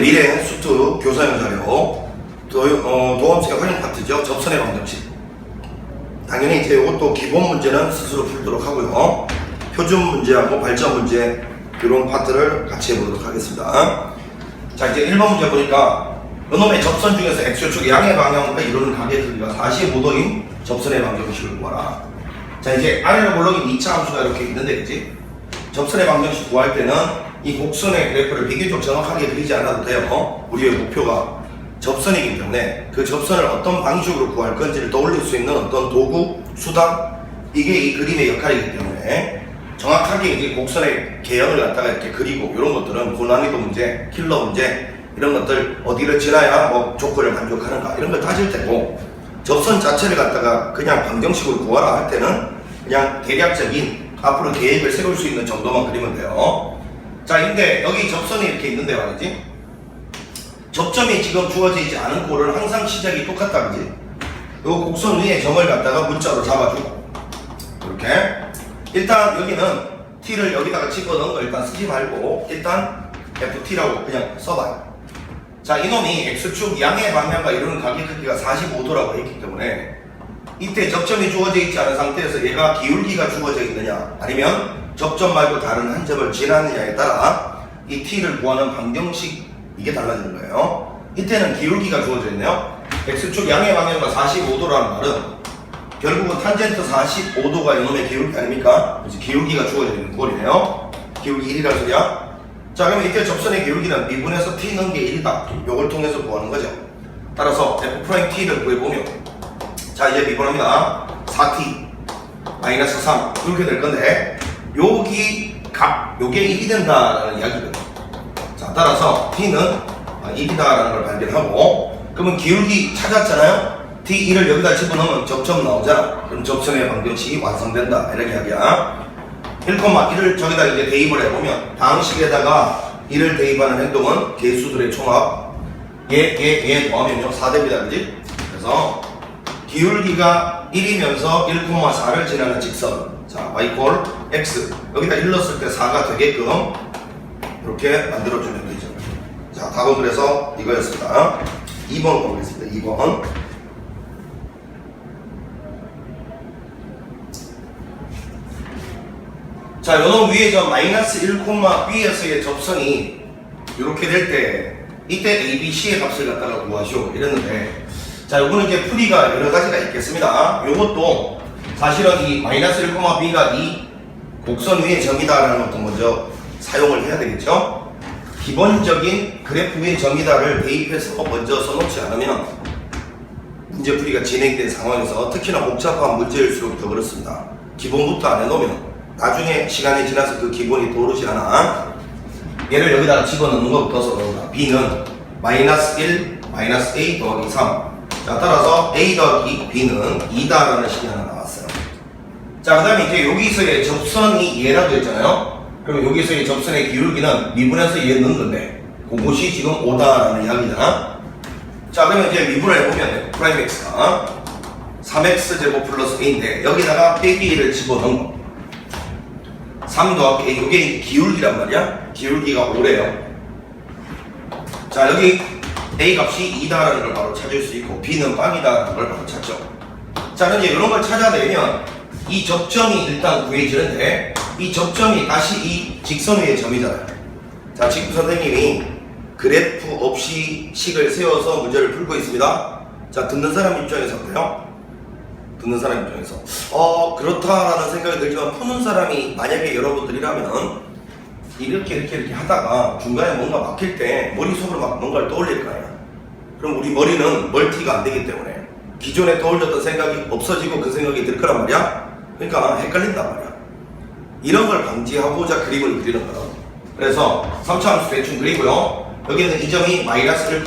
미래 수트 교사용 자료 도, 어, 도함수의 활용 파트죠. 접선의 방정식. 당연히 이제 이것도 기본 문제는 스스로 풀도록 하고요. 표준 문제하고 발전 문제 이런 파트를 같이 해보도록 하겠습니다. 자 이제 1번 문제 보니까 이놈의 접선 중에서 x축 양의 방향과 이루는 각의 크기가 45도인 접선의 방정식을 구하라. 자 이제 아래로 물렁인 2차 함수가 이렇게 있는데 그지? 접선의 방정식 구할 때는 이 곡선의 그래프를 비교적 정확하게 그리지 않아도 돼요. 우리의 목표가 접선이기 때문에 그 접선을 어떤 방식으로 구할 건지를 떠올릴 수 있는 어떤 도구, 수단 이게 이 그림의 역할이기 때문에 정확하게 이제 곡선의 개형을 갖다가 이렇게 그리고 이런 것들은 고난이도 문제, 킬러 문제 이런 것들 어디를 지나야 뭐 조건을 만족하는가 이런 걸 따질 테고 접선 자체를 갖다가 그냥 방정식으로 구하라 할 때는 그냥 대략적인 앞으로 계획을 세울 수 있는 정도만 그리면 돼요. 자, 근데 여기 접선이 이렇게 있는데 말이지. 접점이 지금 주어져 있지 않은 꼴은 항상 시작이 똑같다, 그지? 요 곡선 위에 점을 갖다가 문자로 잡아주고. 이렇게. 일단 여기는 t를 여기다가 집어넣은 거 일단 쓰지 말고 일단 ft라고 그냥 써봐요. 자, 이놈이 x축 양의 방향과 이루는 각의 크기가 45도라고 했기 때문에 이때 접점이 주어져 있지 않은 상태에서 얘가 기울기가 주어져 있느냐 아니면 접점 말고 다른 한 점을 지나느냐에 따라 이 t를 구하는 방정식 이게 달라지는 거예요. 이때는 기울기가 주어져 있네요. x축 양의 방향과 45도라는 말은 결국은 탄젠트 45도가 이놈의 기울기 아닙니까? 그래서 기울기가 주어져 있는 꼴이네요. 기울기 1이라는 소리야. 자 그러면 이때 접선의 기울기는 미분에서 t 넣은 게 1이다. 요걸 통해서 구하는 거죠. 따라서 f't를 구해보면 자 이제 미분합니다 4t 마이너스 3 이렇게 될 건데 여기 값 요게 1이 된다라는 이야기거든요 자 따라서 t는 1이다라는 걸 발견하고 그러면 기울기 찾았잖아요? t1을 여기다 집어넣으면 접점 나오잖아. 그럼 접선의 방정식이 완성된다. 이런 이야기야. 1,1을 저기다 이제 대입을 해보면 방식에다가 1을 대입하는 행동은 개수들의 총합 얘, 얘, 얘 더하면요 4됩니다. 그지? 그래서 기울기가 1이면서 1,4를 지나는 직선 자 y꼴 x. 여기다 1 넣었을 때 4가 되게끔 이렇게 만들어주면 되죠. 자 답은 그래서 이거였습니다. 2번 보겠습니다. 2번. 자 요놈 위에 저 마이너스 1,b에서의 접선이 이렇게 될 때 이때 a, b, c의 값을 갖다가 구하시오. 이랬는데 자, 요거는 이제 풀이가 여러 가지가 있겠습니다. 요것도 사실은 이 마이너스 1,b가 이 곡선 위의 점이다라는 것도 먼저 사용을 해야 되겠죠. 기본적인 그래프 위의 점이다를 대입해서 먼저 써놓지 않으면 문제 풀이가 진행된 상황에서 특히나 복잡한 문제일수록 더 그렇습니다. 기본부터 안 해놓으면 나중에 시간이 지나서 그 기본이 도르지 않아. 얘를 여기다가 집어넣는 것부터 써놓는다. b는 마이너스 1, 마이너스 a 더하기 3. 자, 따라서 A 더하기 B는 2다라는 식이 하나 나왔어요. 자, 그 다음에 이제 여기서의 접선이 얘라고 했잖아요. 그럼 여기서의 접선의 기울기는 미분해서 얘 넣은 건데, 그것이 지금 5다라는 이야기잖아. 자, 그러면 이제 미분을 해보면, 프라임 x가 3x 제곱 플러스 a인데, 여기다가 빼기 1을 집어넣은 거. 3 더하기 a, 이게 기울기란 말이야. 기울기가 5래요. 자, 여기 A 값이 2다라는 걸 바로 찾을 수 있고 B는 빵이다라는 걸 바로 찾죠. 자, 그럼 이제 이런 걸 찾아내면 이 접점이 일단 구해지는데 이 접점이 다시 이 직선 위의 점이잖아요. 자, 지금 선생님이 그래프 없이 식을 세워서 문제를 풀고 있습니다. 자, 듣는 사람 입장에서 어때요? 듣는 사람 입장에서 어 그렇다라는 생각이 들지만 푸는 사람이 만약에 여러분들이라면 이렇게 이렇게 이렇게 하다가 중간에 뭔가 막힐 때 머릿속으로 막 뭔가를 떠올릴 거 아니야. 그럼 우리 머리는 멀티가 안 되기 때문에 기존에 떠올렸던 생각이 없어지고 그 생각이 들 거란 말이야. 그러니까 헷갈린단 말이야. 이런 걸 방지하고자 그림을 그리는 거다. 그래서 3차 함수 대충 그리고요. 여기는 이 점이 마이너스 1,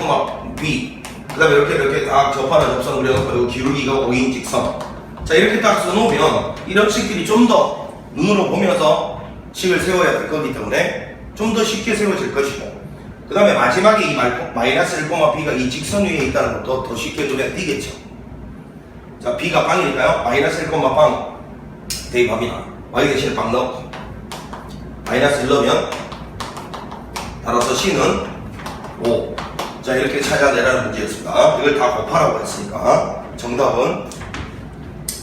b. 그 다음에 이렇게 이렇게 딱 접하는 접선 그려놓고 기울기가 5인 직선. 자 이렇게 딱 써놓으면 이런 식들이 좀 더 눈으로 보면서 식을 세워야 될 거기 때문에 좀 더 쉽게 세워질 것이고 그 다음에 마지막에 이 말- 마이너스 1,b가 이 직선 위에 있다는 것도 더 쉽게 눈에 띄겠죠 자 b가 빵이니까요 마이너스 1,빵 대입합니다 y 대신에 빵 넣고 마이너스 1 넣으면 따라서 c는 5. 자, 이렇게 찾아내라는 문제였습니다. 이걸 다 곱하라고 했으니까 정답은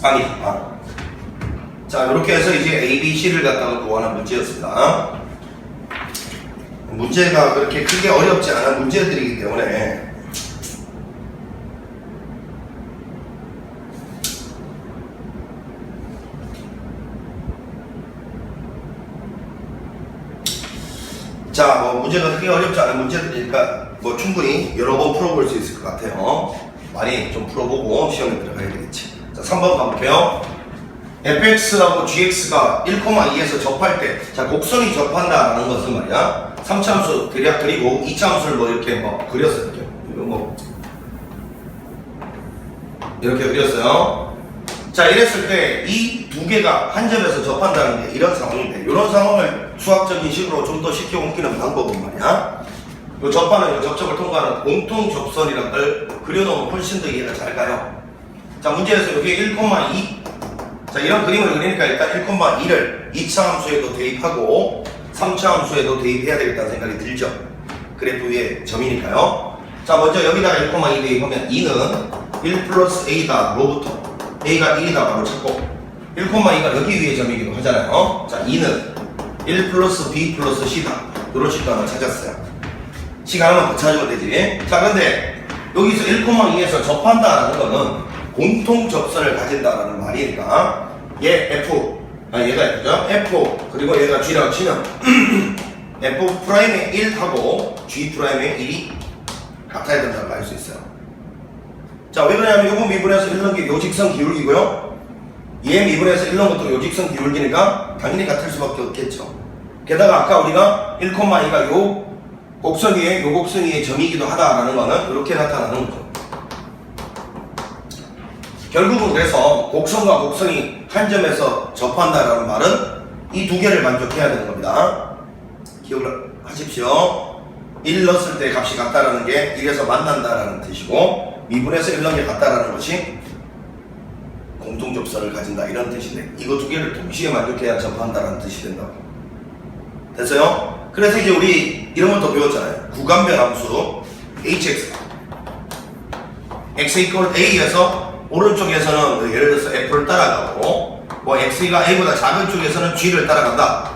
빵이다. 빵. 자, 이렇게 해서 이제 A, B, C를 갖다가 구하는 문제였습니다. 문제가 그렇게 크게 어렵지 않은 문제들이기 때문에 자, 뭐 문제가 크게 어렵지 않은 문제들이니까 뭐 충분히 여러 번 풀어볼 수 있을 것 같아요. 많이 좀 풀어보고 시험에 들어가야 되겠지. 자, 3번 가볼게요. fx하고 gx가 1,2에서 접할 때, 자, 곡선이 접한다라는 것은 말이야. 3차함수 대략 그리고 2차함수를 뭐 이렇게 뭐 그렸어요. 이렇게. 이거 뭐. 이렇게 그렸어요. 자, 이랬을 때 이 두 개가 한 점에서 접한다는 게 이런 상황인데, 이런 상황을 수학적인 식으로 좀 더 쉽게 옮기는 방법은 말이야. 요 접하는 요 접촉을 통과하는 공통 접선이라는 걸 그려놓으면 훨씬 더 이해가 잘 가요. 자, 문제에서 여기 1,2. 자, 이런 그림을 그리니까 일단 1,2를 2차 함수에도 대입하고 3차 함수에도 대입해야 되겠다는 생각이 들죠. 그래프 위에 점이니까요. 자, 먼저 여기다가 1,2 대입하면 2는 1 플러스 A다, 로부터. A가 1이다, 바로 찾고. 1,2가 여기 위에 점이기도 하잖아요. 자, 2는 1 플러스 B 플러스 C다. 이런 식도 하나 찾았어요. 시간 하나만 더 찾으면 되지. 자, 근데 여기서 1,2에서 접한다는 거는 공통 접선을 가진다라는 말이니까 얘 F, 아 얘가 F죠? F 그리고 얘가 G라고 치면 F 프라임의 1하고 G 프라임의 1이 같아야 된다고 알수 있어요. 자, 왜 그러냐면 요거 미분해서 1넣은 게 요직선 기울기고요. 얘 미분해서 1넣은 것도 요직선 기울기니까 당연히 같을 수밖에 없겠죠. 게다가 아까 우리가 1,2가 요 곡선 위에 요 곡선 위에 점이기도 하다라는 거는 이렇게 나타나는 거죠. 결국은 그래서 곡선과 곡선이 한 점에서 접한다라는 말은 이 두 개를 만족해야 되는 겁니다. 기억을 하십시오. 1 넣었을 때 값이 같다라는 게 1에서 만난다라는 뜻이고 미분에서 1 넣은 게 같다라는 것이 공통 접선을 가진다 이런 뜻인데 이거 두 개를 동시에 만족해야 접한다라는 뜻이 된다고. 됐어요? 그래서 이제 우리 이런 걸 더 배웠잖아요. 구간별 함수 hx x equal a에서 오른쪽에서는 뭐 예를 들어서 f를 따라가고 뭐 x가 a보다 작은 쪽에서는 g를 따라간다.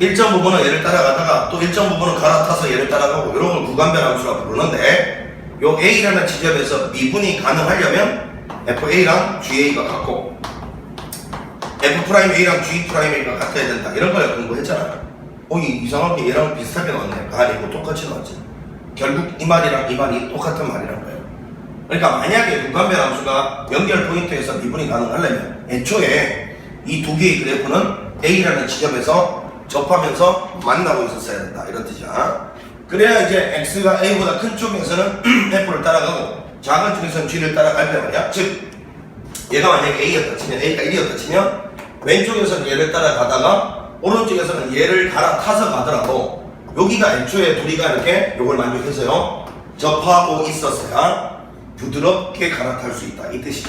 일정 부분은 얘를 따라가다가 또 일정 부분은 갈아타서 얘를 따라가고 이런 걸 구간별 함수라고 부르는데 요 a라는 지점에서 미분이 가능하려면 fa랑 ga가 같고 f 프라임 a랑 g 프라임 a가 같아야 된다 이런 걸 공부했잖아요. 어, 이 이상하게 얘랑 비슷하게 나왔네. 아니고 똑같이 나왔지. 결국 이 말이랑 이 말이 똑같은 말이란 거예요. 그러니까 만약에 구간별 함수가 연결 포인트에서 미분이 가능하려면 애초에 이 두 개의 그래프는 A라는 지점에서 접하면서 만나고 있었어야 된다. 이런 뜻이야. 그래야 이제 X가 A보다 큰 쪽에서는 F를 따라가고 작은 쪽에서는 G를 따라갈 때 말이야. 즉, 얘가 만약에 A였다 치면 A가 1이었다 치면 왼쪽에서는 얘를 따라가다가 오른쪽에서는 얘를 갈아타서 가더라도 여기가 애초에 둘이가 이렇게 요걸 만족해서요. 접하고 있었어야 부드럽게 갈아탈 수 있다. 이 뜻이지.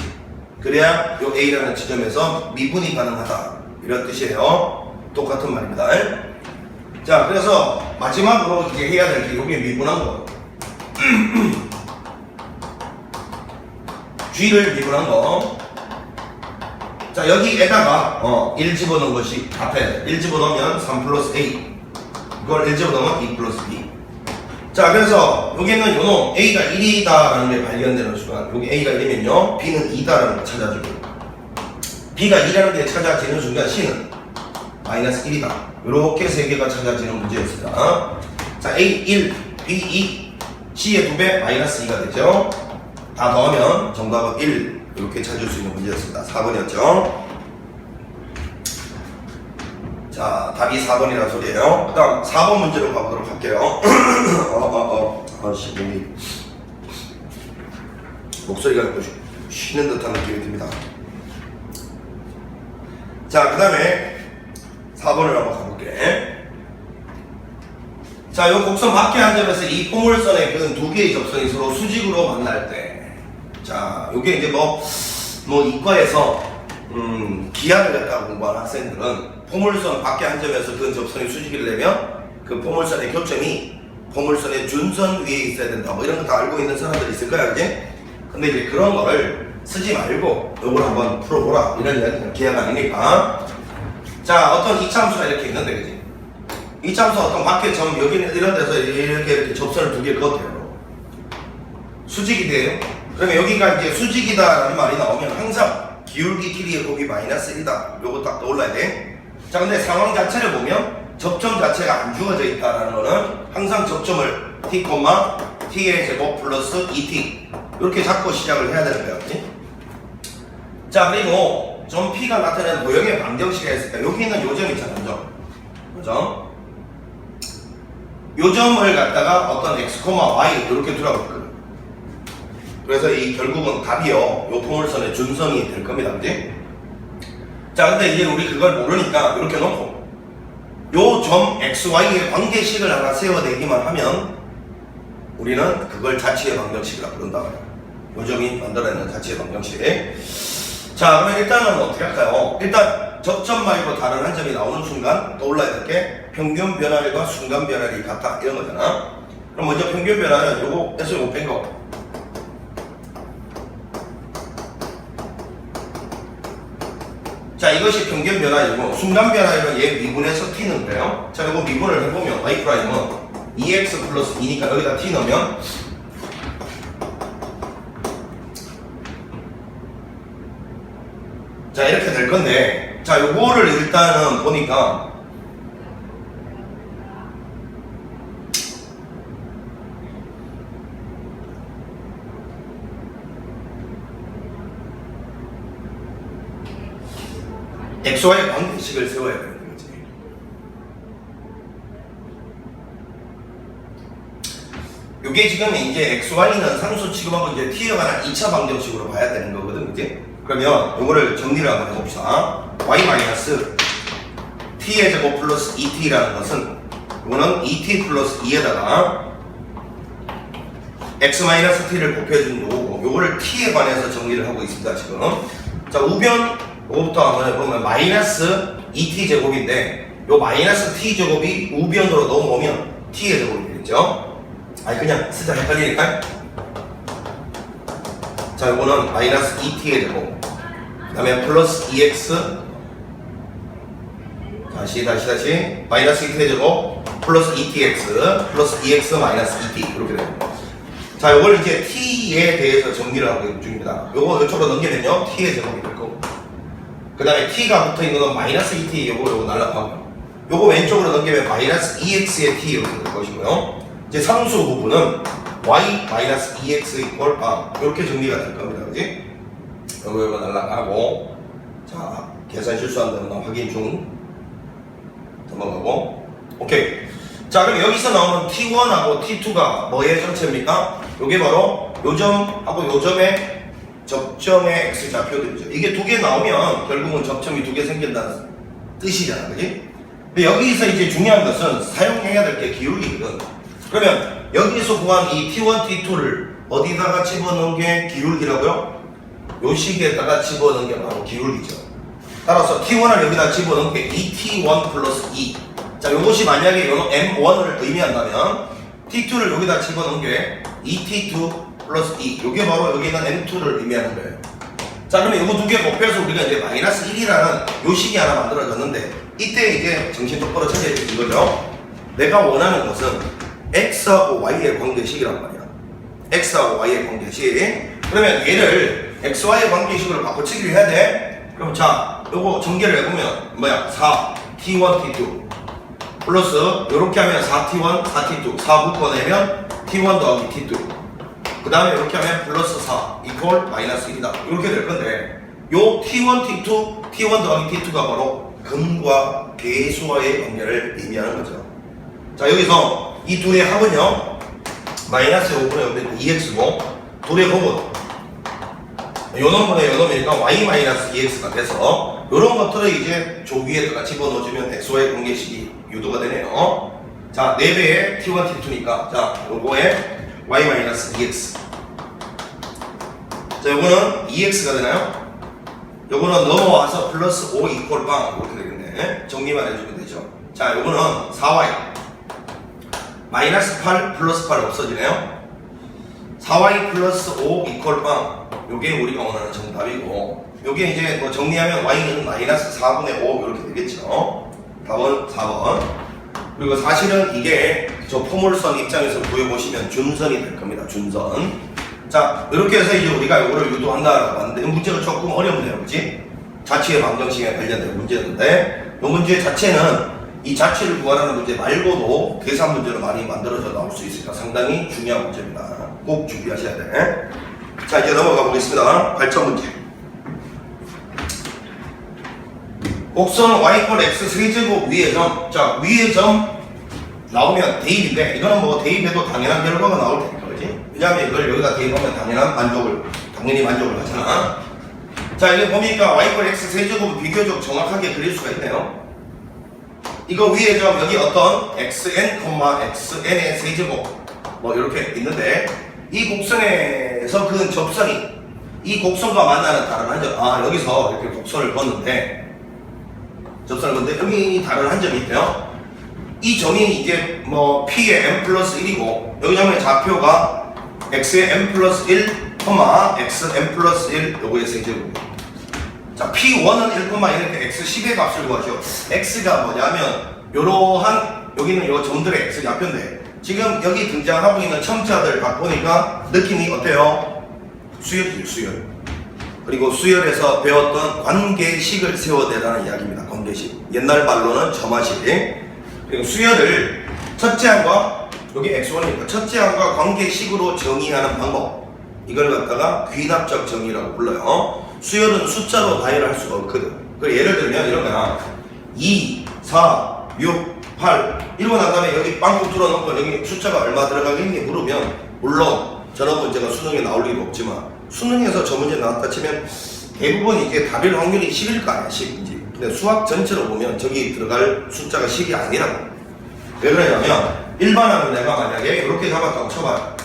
그래야 요 A라는 지점에서 미분이 가능하다. 이런 뜻이에요. 똑같은 말입니다. 자 그래서 마지막으로 이제 해야 될 게 여기 미분한 거 G를 미분한 거. 자 여기에다가 어, 1 집어넣은 것이 같아요 1 집어넣으면 3 플러스 A. 이걸 1 집어넣으면 2 플러스 B. 자 그래서 여기는 요놈 A가 1이다라는 게 발견되는 순간 여기 A가 1이면요 B는 2다라는 걸 찾아주고 B가 2라는 게 찾아지는 순간 C는 마이너스 1이다. 이렇게 세 개가 찾아지는 문제였습니다. 자 A 1, B 2, C의 2배 마이너스 2가 되죠 다 더하면 정답은 1 이렇게 찾을 수 있는 문제였습니다. 4번이었죠. 자, 답이 4번이라는 소리예요. 그 다음 4번 문제로 가보도록 할게요. 어, 어, 어. 아씨, 몸이. 목소리가 쉬- 쉬는 듯한 느낌이 듭니다. 자, 그 다음에 4번을 한번 가볼게. 자, 요 곡선 밖에 한 점에서 이 포물선의 그두 개의 접선이 서로 수직으로 만날 때. 자, 요게 이제 뭐, 뭐, 이과에서, 음, 기하를 갖다가 공부한 학생들은 포물선 밖에 한 점에서 그 접선이 수직이 되면 그 포물선의 교점이 포물선의 준선 위에 있어야 된다. 뭐 이런 거 다 알고 있는 사람들이 있을 거야, 그지? 근데 이제 그런 거를 쓰지 말고 요걸 한번 풀어보라. 이런 계약 아니니까. 자, 어떤 이차함수가 이렇게 있는데, 그지? 이차함수 어떤 밖에 점, 여기는 이런 데서 이렇게 이렇게 접선을 두 개 그었대요. 수직이 돼요. 그러면 여기가 이제 수직이다라는 말이 나오면 항상 기울기 길이의 곱이 마이너스 1이다. 요거 딱 떠올라야 돼. 자, 근데 상황 자체를 보면 접점 자체가 안 주어져 있다라는 거는 항상 접점을 t, t의 제곱 플러스 2t 이렇게 잡고 시작을 해야 되는 거야. 그치? 자, 그리고 점 P가 나타내는 모형의 방정식이 있을까? 여기 있는 요점 있잖아, 요점. 요점. 요점을 갖다가 어떤 x, y 이렇게 두라고. 그래서 이 결국은 답이요. 요 포물선의 준성이 될 겁니다. 그지? 자, 근데 이제 우리 그걸 모르니까 이렇게 놓고 요 점 XY의 관계식을 하나 세워내기만 하면 우리는 그걸 자치의 방정식이라 부른다 말이야. 요점이 만들어내는 자치의 방정식. 자, 그러면 일단은 어떻게 할까요? 일단 접점 말고 다른 한 점이 나오는 순간 떠올라야 될 게 평균 변화율과 순간 변화율이 같다 이런 거잖아. 그럼 먼저 평균 변화는 요거 S 요거 뺀 거. 자 이것이 평균 변화율이고 순간 변화율은 얘 미분해서 t는 거예요. 자 이거 미분을 해보면 y 프라임은 2x 플러스 2니까 여기다 t 넣으면 자 이렇게 될 건데 자 요거를 일단은 보니까 XY 관계식을 세워야 되는 거지. 이게 지금 이제 XY는 상수 취급하고 이제 T에 관한 2차 방정식으로 봐야 되는 거거든, 이제. 그러면 이거를 정리를 한번 해봅시다. Y 마이너스 T의 제곱 플러스 2T라는 것은 이거는 2T 플러스 2에다가 X 마이너스 T를 곱해준 거고 요거를 T에 관해서 정리를 하고 있습니다, 지금. 자, 우변 요거부터 한번 해보면 마이너스 2t 제곱인데 요 마이너스 t 제곱이 우변으로 넘어오면 t의 제곱이 되겠죠? 아니 그냥 쓰자. 헷갈리니까. 자 요거는 마이너스 2t의 제곱. 그 다음에 플러스 2x 다시 다시 다시. 마이너스 2t의 제곱 플러스 2tx 플러스 2x 마이너스 2t 이렇게 됩니다 자 요걸 이제 t에 대해서 정리를 하고 중입니다. 요거 이쪽으로 넘기면요. T의 제곱이 될 거고 그 다음에 t가 붙어 있는 건 마이너스 2t 요거 요거 날라가고 요거 왼쪽으로 넘기면 마이너스 2x의 t 이렇게 될 것이고요. 이제 상수 부분은 y 마이너스 2x 이퀄 아 이렇게 정리가 될 겁니다. 그지? 요거 요거 날라가고 자 계산 실수한 데는 확인 중. 넘어가고. 오케이. 자 그럼 여기서 나오는 t1하고 t2가 뭐의 전체입니까? 요게 바로 요점하고 요점의 접점의 x 좌표들이죠. 이게 두 개 나오면 결국은 접점이 두 개 생긴다는 뜻이잖아, 그지? 근데 여기서 이제 중요한 것은 사용해야 될 게 기울기거든. 그러면 여기서 구한 이 t1, t2를 어디다가 집어넣은 게 기울기라고요? 요 식에다가 집어넣은 게 바로 기울기죠. 따라서 t1을 여기다 집어넣은 게 2t1 플러스 2. 자, 요것이 만약에 요 m1을 의미한다면 t2를 여기다 집어넣은 게 2t2 플러스 2 이게 바로 여기 있는 M2를 의미하는 거예요. 자 그러면 이거 두 개 곱해서 우리가 이제 마이너스 1이라는 요 식이 하나 만들어졌는데 이때 이제 정신 똑바로 차려야 되는 거죠? 내가 원하는 것은 X하고 Y의 관계식이란 말이야. X하고 Y의 관계식. 그러면 얘를 XY의 관계식으로 바꿔치기를 해야 돼? 그럼 자 요거 전개를 해보면 뭐야? 4 T1 T2 플러스 요렇게 하면 4T1 4T2 4 묶어내면 T1 더하기 T2 그 다음에 이렇게 하면 플러스 4 이퀄 마이너스 1이다. 이렇게 될 건데 요 T1, T2, T1 더하기 T2가 바로 근과 계수와의 관계를 의미하는 거죠. 자 여기서 이 둘의 합은요 마이너스 5분의 5분의 2x고 둘의 곱은 요 놈분의 요 놈이니까 y 마이너스 2x가 돼서 요런 것들을 이제 조 위에다가 집어넣어주면 x와의 관계식이 유도가 되네요. 자 4배의 T1, T2니까 자 요거에 y 마이너스 2x 자 요거는 2x가 되나요? 요거는 넘어와서 플러스 5 이퀄 빵 이렇게 되겠네 정리만 해주면 되죠 자 요거는 4y 마이너스 8 플러스 8 없어지네요. 4y 플러스 5 이퀄 빵. 요게 우리가 원하는 정답이고 요게 이제 뭐 정리하면 y는 마이너스 4분의 5 이렇게 되겠죠. 답은 4번. 그리고 사실은 이게 저 포물선 입장에서 구해보시면 준선이 될 겁니다. 준선. 자, 이렇게 해서 이제 우리가 이거를 유도한다라고 하는데 이 문제가 조금 어렵네요. 그지? 자치의 방정식에 관련된 문제인데 이 문제 자체는 이 자치를 구하라는 문제 말고도 계산 문제로 많이 만들어져 나올 수 있으니까 상당히 중요한 문제입니다. 꼭 준비하셔야 돼. 자, 이제 넘어가 보겠습니다. 발전 문제. 곡선 y꼴 x 세제곱 위의 점. 자, 위의 점 나오면 대입인데 이거는 뭐 대입해도 당연한 결과가 나올 테니까 그지? 왜냐하면 이걸 여기다 대입하면 당연한 만족을 당연히 만족을 하잖아. 자, 이게 보니까 y꼴 x 세제곱을 비교적 정확하게 그릴 수가 있네요. 이거 위에 점 여기 어떤 xn, xn의 세제곱 뭐 이렇게 있는데 이 곡선에서 그 접선이 이 곡선과 만나는 다른 한 점. 아 여기서 이렇게 곡선을 걷는데 접선을 걷는데 여기 다른 한 점이 있대요. 이 점이 이제 뭐 p의 m 플러스 1이고 여기 점의 좌표가 x의 m 플러스 1, x m 플러스 1 요거의 세제곱. 자, P1은 1, 이렇게 X10의 값을 구하죠. X가 뭐냐면, 요러한, 여기는 요 점들의 X 좌표인데, 지금 여기 등장하고 있는 첨자들 딱 보니까 느낌이 어때요? 수열이죠, 수열. 그리고 수열에서 배웠던 관계식을 세워내라는 이야기입니다, 관계식. 옛날 말로는 점화식. 그리고 수열을 첫째 항과, 여기 X1이니까 첫째 항과 관계식으로 정의하는 방법. 이걸 갖다가 귀납적 정의라고 불러요. 수열은 숫자로 나열할 수가 없거든. 그 예를 들면 이런 거야. 2, 4, 6, 8 이러고 난 다음에 여기 빵꾸 뚫어놓고 여기 숫자가 얼마 들어가겠니 물으면 물론 저런 문제가 수능에 나올 리가 없지만 수능에서 저 문제 나왔다 치면 대부분 이게 답일 확률이 10일 거 아니야 10인지 근데 수학 전체로 보면 저기 들어갈 숫자가 10이 아니라고 왜 그러냐면 일반화는 내가 만약에 이렇게 잡았다고 쳐봐요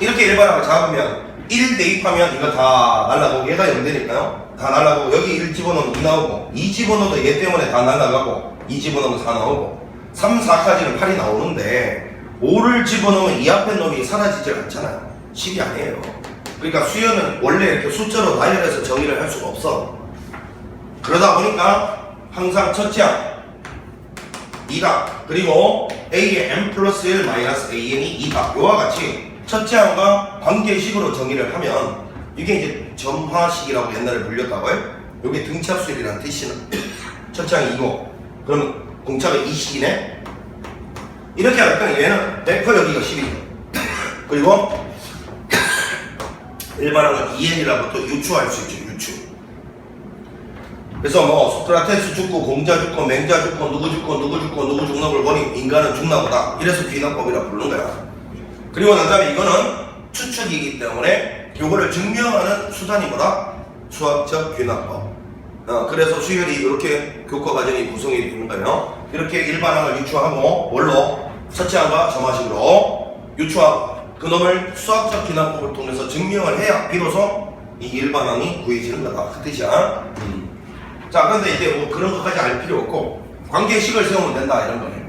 이렇게 일반하고 잡으면 1 대입하면 이거 다 날라가고 얘가 0 되니까요. 다 날라가고 여기 1 집어넣으면 2 나오고 2 집어넣어도 얘 때문에 다 날라가고 2 집어넣으면 4 나오고 3, 4까지는 8이 나오는데 5를 집어넣으면 이 앞에 놈이 사라지질 않잖아요. 10이 아니에요. 그러니까 수열은 원래 이렇게 숫자로 나열해서 정의를 할 수가 없어. 그러다 보니까 항상 첫째 항 2가 그리고 a의 m 플러스 1 마이너스 an이 2가 요와 같이 첫째 항과 관계식으로 정의를 하면 이게 이제 점화식이라고 옛날에 불렸다고요. 여기 등차수열이라는 뜻이는 첫째 항이 2고 그러면 공차가 2식이네. 이렇게 할까 얘는 100% 여기가 10이죠. 그리고 일반항은 2n이라고 또 유추할 수 있죠. 유추. 그래서 뭐 소크라테스 죽고 공자 죽고 맹자 죽고 누구 죽고 누구 죽고 누구 죽는 걸 보니 인간은 죽나 보다. 이래서 귀납법이라 부르는 거야. 그리고 난 다음에 이거는 추측이기 때문에 이거를 증명하는 수단이 뭐다? 수학적 귀납법. 어, 그래서 수열이 이렇게 교과 과정이 구성이 되는 거예요. 이렇게 일반항을 유추하고 뭘로 첫째항과 점화식으로 유추하고 그놈을 수학적 귀납법을 통해서 증명을 해야 비로소 이 일반항이 구해지는 거다. 그 뜻이야. 음. 자, 그런데 이제 뭐 그런 것까지 알 필요 없고 관계식을 세우면 된다 이런 거예요.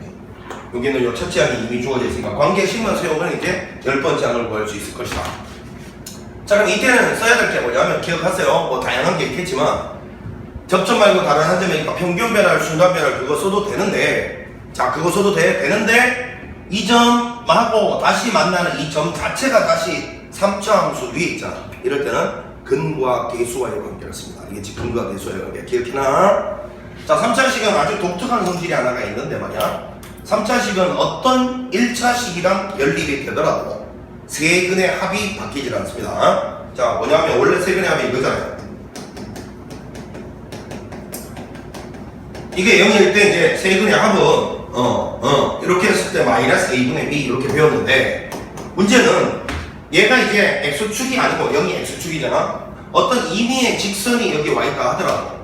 여기는 요 첫째 항이 이미 주어져 있으니까 관계식만 세우면 이제 열 번째 항을 구할 수 있을 것이다. 자, 그럼 이때는 써야 될 게 뭐냐면 기억하세요. 뭐 다양한 게 있겠지만 접점 말고 다른 한 점이니까 평균 변화를 순간 변화를 그거 써도 되는데 자 그거 써도 돼 되는데 이 점 하고 다시 만나는 이 점 자체가 다시 3차 함수 위에 있잖아. 이럴 때는 근과 계수와의 관계를 씁니다. 알겠지? 근과 계수와의 관계 기억해놔. 자, 3차식은 아주 독특한 성질이 하나가 있는데 말이야. 3차식은 어떤 1차식이랑 연립이 되더라도 세근의 합이 바뀌질 않습니다. 자, 뭐냐면 원래 세근의 합이 이거잖아요. 이게 0일 때 이제 세근의 합은 어, 어, 이렇게 했을 때 마이너스 a분의 b 이렇게 배웠는데 문제는 얘가 이제 x축이 아니고 0이 x축이잖아. 어떤 임의의 직선이 여기 와 있다 하더라도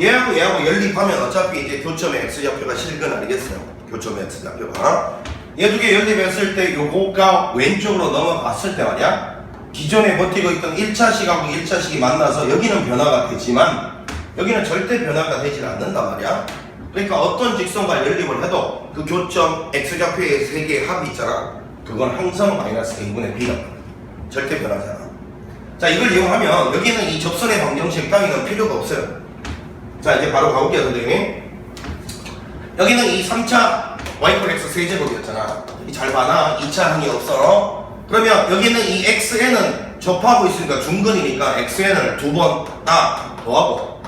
얘하고 얘하고 연립하면 어차피 이제 교점의 x좌표가 실근 아니겠어요? 교점의 x좌표가 얘 두 개 연립했을 때 요거가 왼쪽으로 넘어갔을 때 말이야 기존에 버티고 있던 1차식하고 1차식이 만나서 여기는 변화가 되지만 여기는 절대 변화가 되질 않는단 말이야 그러니까 어떤 직선과 연립을 해도 그 교점 x좌표의 세 개의 합이 있잖아. 그건 항상 마이너스 a분의 b가 절대 변하지 않아. 자 이걸 이용하면 여기는 이 접선의 방정식 따위는 필요가 없어요. 자 이제 바로 가볼게요 선생님. 여기는 이 3차 y플렉스 세제곱이었잖아. 이잘 봐나 2차 항이 없어. 그러면 여기는 이 xn은 접하고 있으니까 중근이니까 xn을 두번 아, 더하고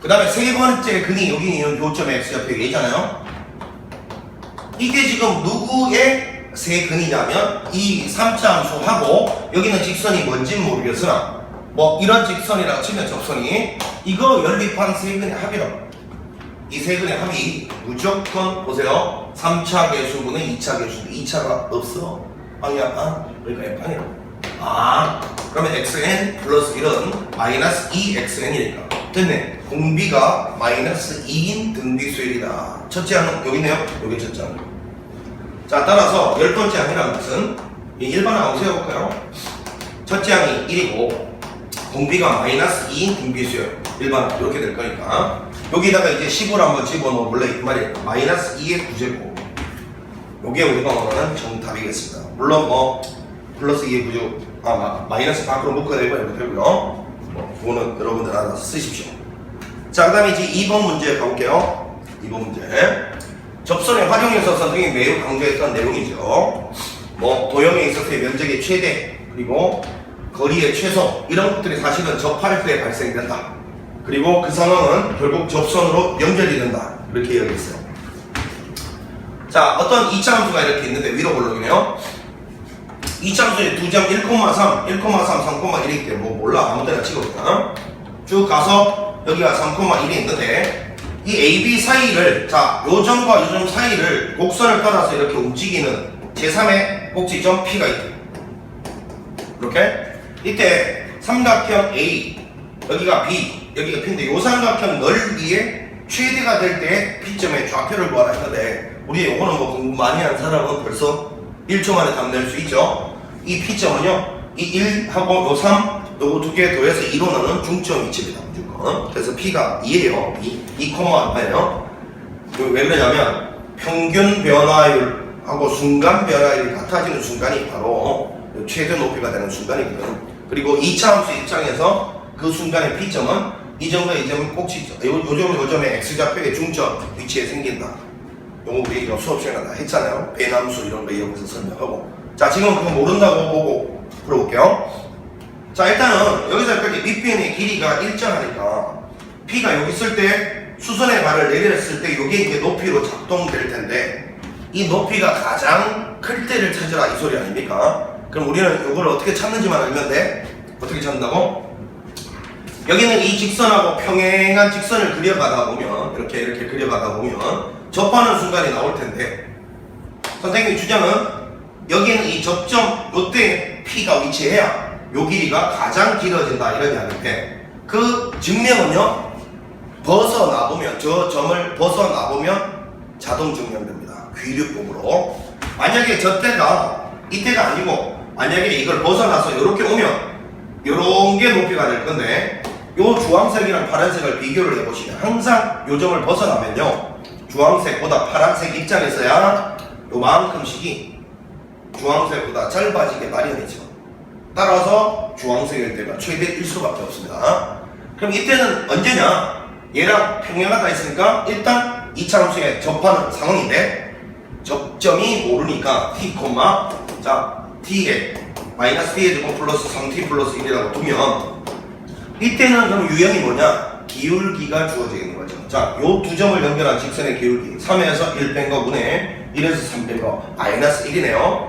그 다음에 세 번째 근이 여기 있는 요점의 x좌표 A잖아요. 이게 지금 누구의 세 근이냐면 이 3차 함수하고 여기는 직선이 뭔진 모르겠으나 뭐 이런 직선이라고 치면 접선이 이거 연립한 세 근의 합이라고. 이 세 근의 합이 무조건 보세요. 3차 계수분의 2차 계수분 2차가 없어. 빵이야 아 그러니까 F빵이야 아 그러면 xn 플러스 1은 마이너스 2xn이니까 됐네 공비가 마이너스 2인 등비수열이다. 첫째 항은 여기 있네요. 여기 첫째 항 자, 따라서 열 번째 항이라는 것은 이 일반 항 세워볼까요? 첫째 항이 1이고 공비가 마이너스 2인 등비수열 일반 항 이렇게 될 거니까. 여기다가 이제 10을 한번 집어넣어 볼래? 이 말이에요. 마이너스 2의 9제곱 요게 우리가 원하는 정답이겠습니다. 물론 뭐 플러스 2의 9제곱 아 마, 마이너스 밖으로 묶어야 되고 이렇게 되고요. 뭐 그거는 여러분들 알아서 쓰십시오 자, 그 다음에 이제 2번 문제 가볼게요. 2번 문제. 접선의 활용에서 선생님이 매우 강조했던 내용이죠. 뭐, 도형에 있어서의 면적의 최대, 그리고 거리의 최소, 이런 것들이 사실은 접할 때 발생된다. 그리고 그 상황은 결국 접선으로 연결이 된다. 이렇게 이야기했어요. 자, 어떤 2차 함수가 이렇게 있는데 위로 볼록이네요. 2차 함수의 2점 1,3, 1,3, 3,1이기 때문에 뭐 몰라. 아무 데나 찍어보자. 쭉 가서 여기가 3,1이 있는데 이 AB 사이를 자 요점과 요점 사이를 곡선을 따라서 이렇게 움직이는 제3의 꼭지점 P가 있다. 이렇게 이때 삼각형 A 여기가 B 여기가 P인데 요 삼각형 넓이의 최대가 될 때 P점의 좌표를 구하라 했는데 우리 요거는 뭐 공부 많이 한 사람은 벌써 1초 만에 답낼 수 있죠. 이 P점은요 이 1하고 요 3, 요거 두 개 더해서 2로 나눈 중점 위치입니다. 무조건. 그래서 P가 2예요. 2, 2, 알파예요. 왜 그러냐면 평균 변화율하고 순간 변화율이 같아지는 순간이 바로 최대 높이가 되는 순간이거든. 그리고 2차 함수 입장에서 그 순간의 P점은 이 점과 이 점은 꼭지점, 요, 요 점, 요 점의 X좌표의 중점 위치에 생긴다. 요거 우리 수업 시간에 다 했잖아요. 배남수 이런 거 이용해서 설명하고. 자, 지금 그거 모른다고 보고 풀어볼게요. 자, 일단은 여기서 여기까지 밑변의 길이가 일정하니까 P가 여기 있을 때 수선의 발을 내렸을 때 이게 이제 높이로 작동될 텐데 이 높이가 가장 클 때를 찾으라 이 소리 아닙니까? 그럼 우리는 이걸 어떻게 찾는지만 알면 돼. 어떻게 찾는다고? 여기는 이 직선하고 평행한 직선을 그려가다 보면 이렇게 이렇게 그려가다 보면 접하는 순간이 나올 텐데 선생님 주장은 여기는 이 접점 요때 P가 위치해야 요 길이가 가장 길어진다 이런 이야기인데 그 증명은요? 벗어나보면 저 점을 벗어나보면 자동 증명됩니다. 귀류법으로. 만약에 저 때가 이때가 아니고 만약에 이걸 벗어나서 이렇게 오면 요런 게 높이가 될 건데 요 주황색이랑 파란색을 비교를 해보시면 항상 요 점을 벗어나면요. 주황색보다 파란색 입장에서야 요만큼씩이 주황색보다 짧아지게 마련이죠 따라서 주황색일 때가 최대일 수밖에 없습니다 그럼 이때는 언제냐 얘랑 평행하다 했으니까 일단 2차 함수에 접하는 상황인데 접점이 모르니까 t, 자 t에 마이너스 t에 두고 플러스 3t 플러스 1이라고 두면 이때는 그럼 유형이 뭐냐? 기울기가 주어지는 거죠. 자, 요 두 점을 연결한 직선의 기울기 3에서 1 뺀 거 분의 1에서 3 뺀 거 마이너스 1이네요.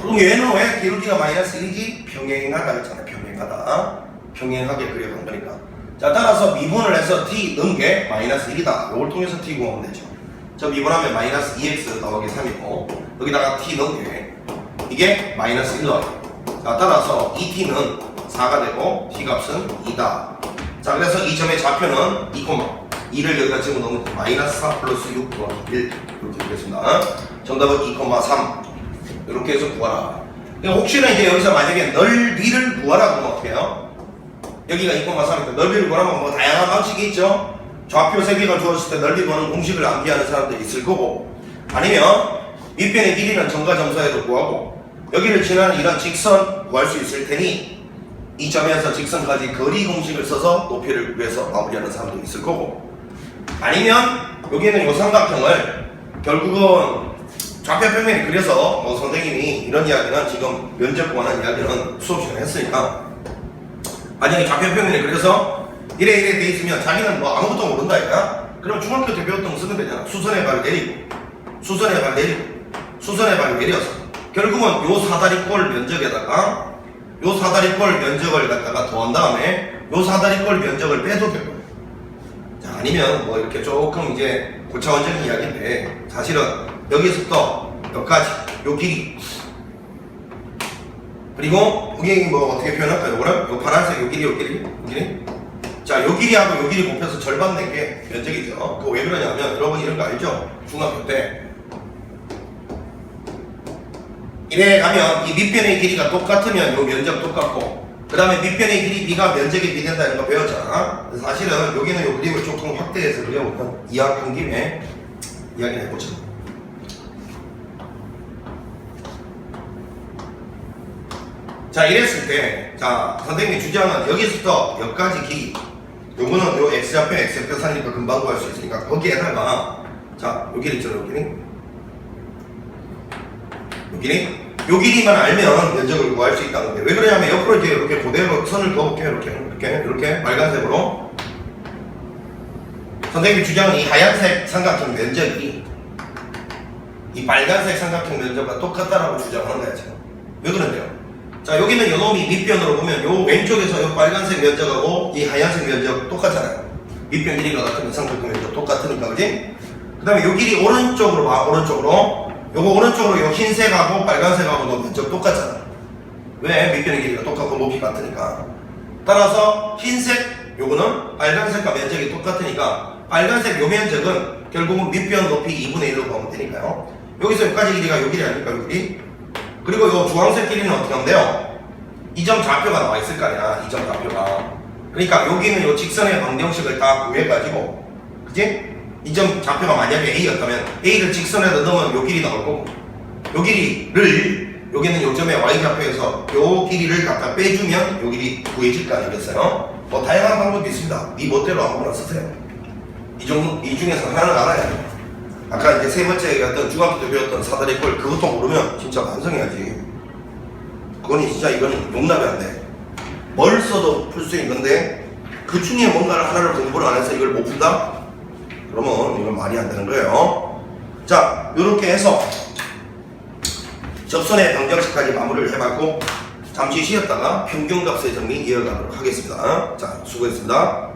그럼 얘는 왜 기울기가 마이너스 1이지? 평행하다 했잖아요. 평행하다. 평행하게 그려간 거니까. 자, 따라서 미분을 해서 t 넣은 게 마이너스 1이다. 이걸 통해서 t 구하면 되죠. 저 미분하면 마이너스 2x 더하기 3이고 여기다가 t 넣은 게 이게 마이너스 1 넣어요. 자, 따라서 2t는 4가 되고 t 값은 2다. 자, 그래서 이 점의 좌표는 2, 2를 여기다 집어넣으면 마이너스 4 플러스 6 더하기 1 이렇게 되겠습니다. 정답은 2, 3 이렇게 해서 구하라. 그러니까 혹시나 이제 여기서 만약에 넓이를 구하라 그러면 어떻게 해요? 여기가 2, 3이니까 넓이를 구하면 뭐 다양한 방식이 있죠. 좌표 세 개가 주어졌을 때 넓이 보는 공식을 암기하는 사람들이 있을 거고 아니면 밑변의 길이는 정과 점사에도 구하고 여기를 지나는 이런 직선 구할 수 있을 테니 이 점에서 직선까지 거리 공식을 써서 높이를 구해서 마무리하는 사람도 있을 거고 아니면 여기는 이 삼각형을 결국은 좌표 평면이 그려서 뭐 선생님이 이런 이야기는 지금 면접 관한 이야기는 수업 시간에 했으니까. 만약에 좌표 평면이 그려서 이래 이래 돼 있으면 자기는 뭐 아무것도 모른다 이거야 그럼 중학교 때 배웠던 거 쓰면 되잖아. 수선의 발 내리고. 수선의 발 내리고. 수선의 발 내려서. 결국은 요 사다리꼴 면적에다가 요 사다리꼴 면적을 갖다가 더한 다음에 요 사다리꼴 면적을 빼도 되고 자 아니면 뭐 이렇게 조금 이제 고차원적인 이야기인데 사실은 여기서부터 여기까지. 요 길이 그리고 여기 뭐 어떻게 표현할까요? 요거는 요 파란색 요 길이 요 길이 요 길이. 자 요 길이하고 요 길이 곱해서 절반 낸 게 면적이죠. 그거 왜 그러냐면 여러분 이런 거 알죠? 중학교 때. 이래 가면 이 밑변의 길이가 똑같으면 요 면적 똑같고 그 다음에 밑변의 길이 B가 면적에 비된다 이런 거 배웠잖아. 사실은 여기는 요 그림을 조금 확대해서 그려보면 이해한 김에 이야기를 해보자 자 이랬을 때, 자 선생님의 주장은 여기서부터 여기까지 길이 요거는 요 x좌표 x좌표 사니까 금방 구할 수 있으니까 거기에다가 자 여기 있죠 여기는 요 길이? 요 길이만 알면 면적을 구할 수 있다는 건데 왜 그러냐면 옆으로 이제 이렇게 그대로 선을 그어볼게요 이렇게. 이렇게 이렇게 빨간색으로. 선생님의 주장은 이 하얀색 삼각형 면적이 이 빨간색 삼각형 면적과 똑같다라고 주장하는 거야 지금. 왜 그런데요? 자 여기는 요놈이 밑변으로 보면 요 왼쪽에서 요 빨간색 면적하고 이 하얀색 면적 똑같잖아요. 밑변 길이가 같으면 삼각형 면적 똑같으니까 그지? 그 다음에 요 길이 오른쪽으로 봐 오른쪽으로. 요거 오른쪽으로 요 흰색하고 빨간색하고도 면적 똑같잖아. 왜? 밑변의 길이가 똑같고 높이 같으니까. 따라서 흰색 요거는 빨간색과 면적이 똑같으니까 빨간색 요 면적은 결국은 밑변 높이 2분의 1로 보면 되니까요. 여기서 여기까지 길이가 요 길이 아닐까 요 길이 그리고 요 주황색 길이는 어떻게 하면 돼요? 이점 좌표가 나와 있을 거 아니야 이점 좌표가 그러니까 여기는 요 직선의 방정식을 다 구해가지고 그지? 이점 좌표가 만약에 A였다면 A를 직선에다 넣으면 요 길이 나올 거고 요 길이를 여기는 요점의 Y좌표에서 요 길이를 갖다 빼주면 요 길이 구해질 거 아니겠어요? 뭐 다양한 방법이 있습니다 이 멋대로 아무거나 쓰세요 이, 중, 이 중에서 하나는 알아야 돼요 아까 이제 세 번째 얘기했던 중학교 때 배웠던 사다리 꼴 그것도 모르면 진짜 반성해야지. 그건 진짜 이건 용납이 안 돼. 뭘 써도 풀 수 있는데 그 중에 뭔가를 하나를 공부를 안 해서 이걸 못 푼다? 그러면 이건 말이 안 되는 거예요. 자 이렇게 해서 접선의 방정식까지 마무리를 해봤고 잠시 쉬었다가 평균값의 정리 이어가도록 하겠습니다. 자 수고했습니다